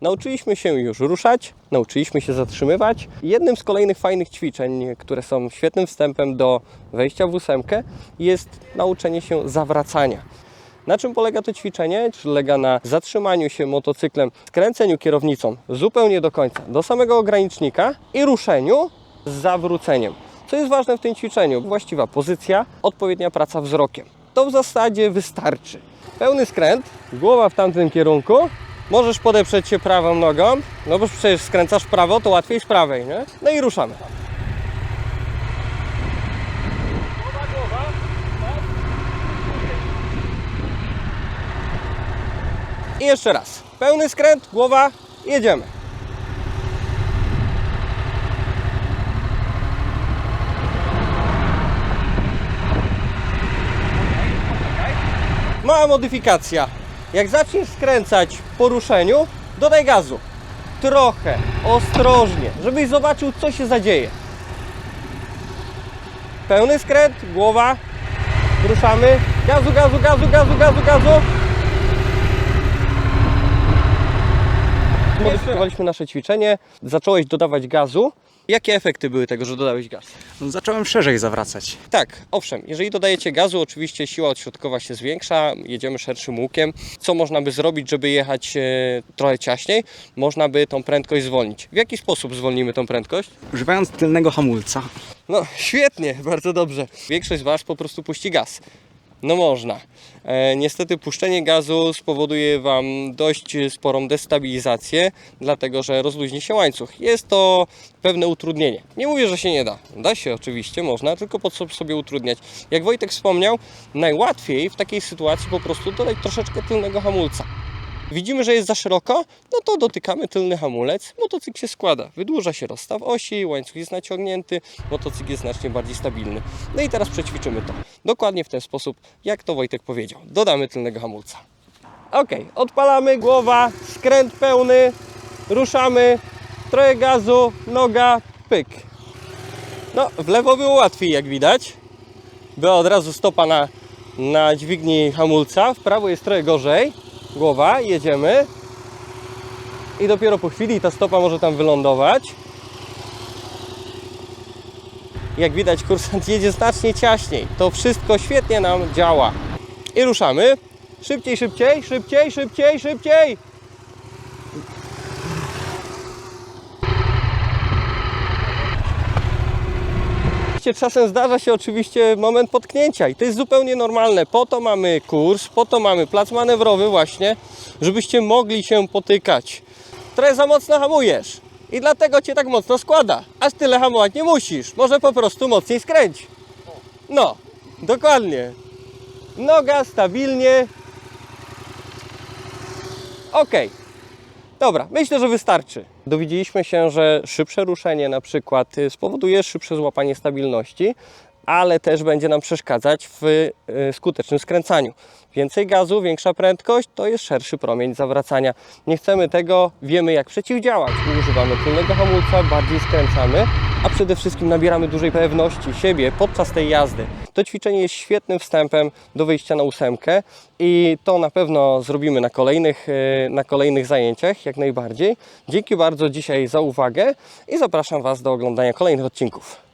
Nauczyliśmy się już ruszać, nauczyliśmy się zatrzymywać. Jednym z kolejnych fajnych ćwiczeń, które są świetnym wstępem do wejścia w ósemkę, jest nauczenie się zawracania. Na czym polega to ćwiczenie? Polega na zatrzymaniu się motocyklem, skręceniu kierownicą zupełnie do końca, do samego ogranicznika i ruszeniu z zawróceniem. Co jest ważne w tym ćwiczeniu? Właściwa pozycja, odpowiednia praca wzrokiem. To w zasadzie wystarczy. Pełny skręt, głowa w tamtym kierunku. Możesz podeprzeć się prawą nogą, no bo przecież skręcasz w prawo, to łatwiej z prawej, nie? No i ruszamy. I jeszcze raz. Pełny skręt, głowa, jedziemy. Mała modyfikacja. Jak zaczniesz skręcać po ruszeniu, dodaj gazu. Trochę, ostrożnie, żebyś zobaczył, co się zadzieje. Pełny skręt, głowa, ruszamy. Gazu, gazu, gazu, gazu, gazu, gazu. Modyfikowaliśmy nasze ćwiczenie, zacząłeś dodawać gazu. Jakie efekty były tego, że dodałeś gaz? No, zacząłem szerzej zawracać. Tak, owszem, jeżeli dodajecie gazu, oczywiście siła odśrodkowa się zwiększa, jedziemy szerszym łukiem. Co można by zrobić, żeby jechać e, trochę ciaśniej? Można by tą prędkość zwolnić. W jaki sposób zwolnimy tą prędkość? Używając tylnego hamulca. No, świetnie, bardzo dobrze. Większość z Was po prostu puści gaz. No można. E, niestety puszczenie gazu spowoduje Wam dość sporą destabilizację, dlatego że rozluźni się łańcuch. Jest to pewne utrudnienie. Nie mówię, że się nie da. Da się oczywiście, można, tylko po co sobie utrudniać. Jak Wojtek wspomniał, najłatwiej w takiej sytuacji po prostu dodać troszeczkę tylnego hamulca. Widzimy, że jest za szeroko, no to dotykamy tylny hamulec, motocykl się składa, wydłuża się rozstaw osi, łańcuch jest naciągnięty, motocykl jest znacznie bardziej stabilny. No i teraz przećwiczymy to. Dokładnie w ten sposób, jak to Wojtek powiedział. Dodamy tylnego hamulca. Ok, odpalamy, głowa, skręt pełny, ruszamy, trochę gazu, noga, pyk. No, w lewo było łatwiej, jak widać. Była od razu stopa na, na dźwigni hamulca, w prawo jest trochę gorzej głowa, jedziemy i dopiero po chwili ta stopa może tam wylądować. Jak widać, kursant jedzie znacznie ciaśniej. To wszystko świetnie nam działa. I ruszamy. Szybciej, szybciej, szybciej, szybciej, szybciej. Oczywiście Czasem zdarza się oczywiście moment potknięcia i to jest zupełnie normalne. Po to mamy kurs, po to mamy plac manewrowy właśnie, żebyście mogli się potykać. Trochę za mocno hamujesz i dlatego Cię tak mocno składa. Aż tyle hamować nie musisz. Może po prostu mocniej skręć. No, dokładnie. Noga stabilnie. Okej. Dobra, myślę, że wystarczy. Dowiedzieliśmy się, że szybsze ruszenie na przykład y, spowoduje szybsze złapanie stabilności, ale też będzie nam przeszkadzać w y, skutecznym skręcaniu. Więcej gazu, większa prędkość to jest szerszy promień zawracania. Nie chcemy tego, wiemy jak przeciwdziałać. Używamy tylnego hamulca, bardziej skręcamy, a przede wszystkim nabieramy dużej pewności siebie podczas tej jazdy. To ćwiczenie jest świetnym wstępem do wyjścia na ósemkę i to na pewno zrobimy na kolejnych, y, na kolejnych zajęciach, jak najbardziej. Dzięki bardzo dzisiaj za uwagę i zapraszam Was do oglądania kolejnych odcinków.